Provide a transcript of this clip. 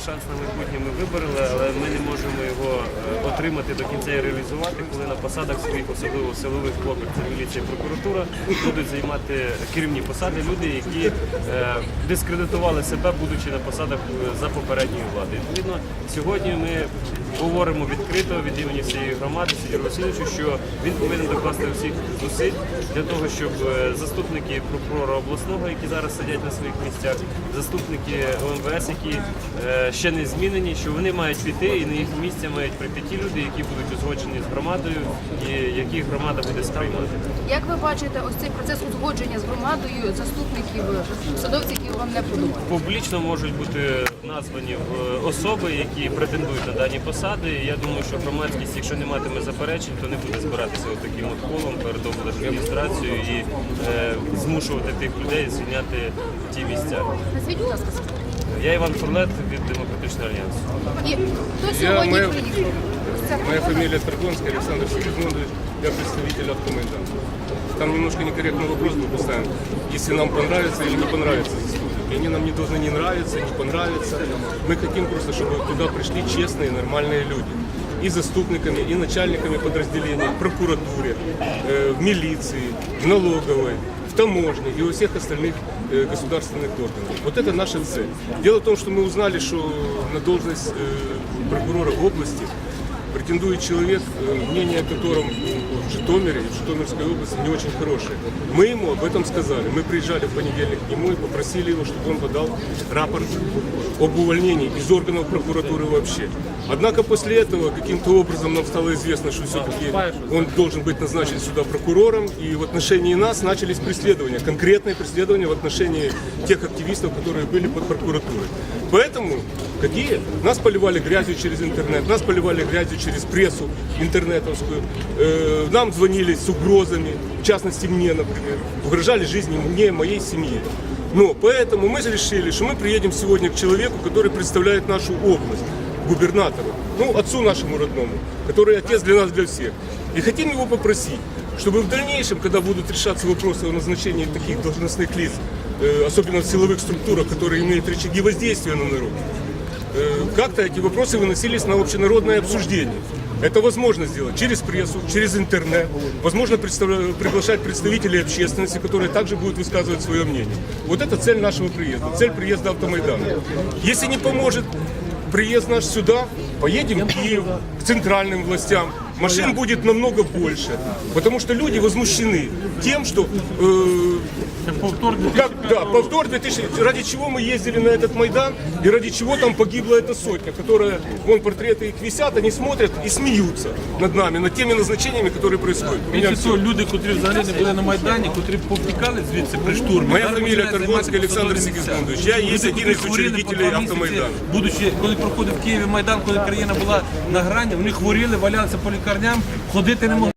Шанс на майбутнє ми вибороли, але ми не можемо його е, отримати до кінця і реалізувати, коли на посадах своїх, особливо в силових блоках, це міліція і прокуратура, будуть займати керівні посади люди, які е, дискредитували себе, будучи на посадах е, за попередньої влади. Відповідно, сьогодні ми говоримо відкрито від імені всієї громади Сидіру Васильовичу, що він повинен докласти всіх зусиль для того, щоб заступники прокурора обласного, які зараз сидять на своїх місцях, заступники ОМВС, які ще не змінені, що вони мають піти і на їх місця мають прийти ті люди, які будуть узгоджені з громадою і яких громада буде сприймати. Як ви бачите ось цей процес узгодження з громадою заступників посадовців, які вам не подобаються? Публічно можуть бути названі особи, які претендують на дані посади. Я думаю, що громадськість, якщо не матиме заперечень, то не буде збиратися от таким от колом перед облдержадміністрацією і е, змушувати тих людей звільняти ті місця. Назвіть, будь ласка, Я Іван Фурлет від Демократичного альянсу. і хто Я сьогодні маю- приїхав? Ось ця Моя фамилия Таргонский, Александр Сигизмундович, я представитель автомайдана. Там немножко некорректный вопрос был поставлен. Если нам понравится или не понравится заступники. Они нам не должны не нравиться, не понравиться. Мы хотим просто, чтобы туда пришли честные, нормальные люди. И заступниками, и начальниками подразделений, в прокуратуре, э, в милиции, в налоговой, в таможне и у всех остальных э, государственных органов. Вот это наша цель. Дело в том, что мы узнали, что на должность э, прокурора области претендует человек, э, мнение о котором в Житомире в Житомирской области не очень хорошее. Мы ему об этом сказали. Мы приезжали в понедельник к нему и попросили его, чтобы он подал рапорт об увольнении из органов прокуратуры вообще. Однако после этого каким-то образом нам стало известно, что все-таки он должен быть назначен сюда прокурором, и в отношении нас начались преследования, конкретные преследования в отношении тех активистов, которые были под прокуратурой. Поэтому какие? Нас поливали грязью через интернет, нас поливали грязью через прессу интернетовскую, Э, нам звонили с угрозами, в частности мне, например, угрожали жизни мне и моей семье. Но поэтому мы решили, что мы приедем сегодня к человеку, который представляет нашу область, губернатору, ну, отцу нашему родному, который отец для нас, для всех. И хотим его попросить, чтобы в дальнейшем, когда будут решаться вопросы о назначении таких должностных лиц, э, особенно в силовых структурах, которые имеют рычаги воздействия на народ, как-то эти вопросы выносились на общенародное обсуждение. Это возможно сделать через прессу, через интернет. Возможно представля- приглашать представителей общественности, которые также будут высказывать свое мнение. Вот это цель нашего приезда, цель приезда Автомайдана. Если не поможет приезд наш сюда, поедем в Киев, к центральным властям. Машин будет намного больше, потому что люди возмущены тем, что э, как, да, повтор 2000, ради чего мы ездили на этот Майдан и ради чего там погибла эта сотня, которая, вон портреты их висят, они смотрят и смеются над нами, над теми назначениями, которые происходят. У меня Більше все. того, люди, котрі взагалі не були на Майдані, котрі повтікали звідси при штурмі. Моя зараз фамілія починають Таргонський займати Олександр посадові місця. Сигізмундович. Я є Люди, один із котрі хворіли учредителей по два місяці, Автомайдану. Будучи, коли проходив в Києві Майдан, коли країна була на грані, вони хворіли, валялися по Лікарням, ходити не могли.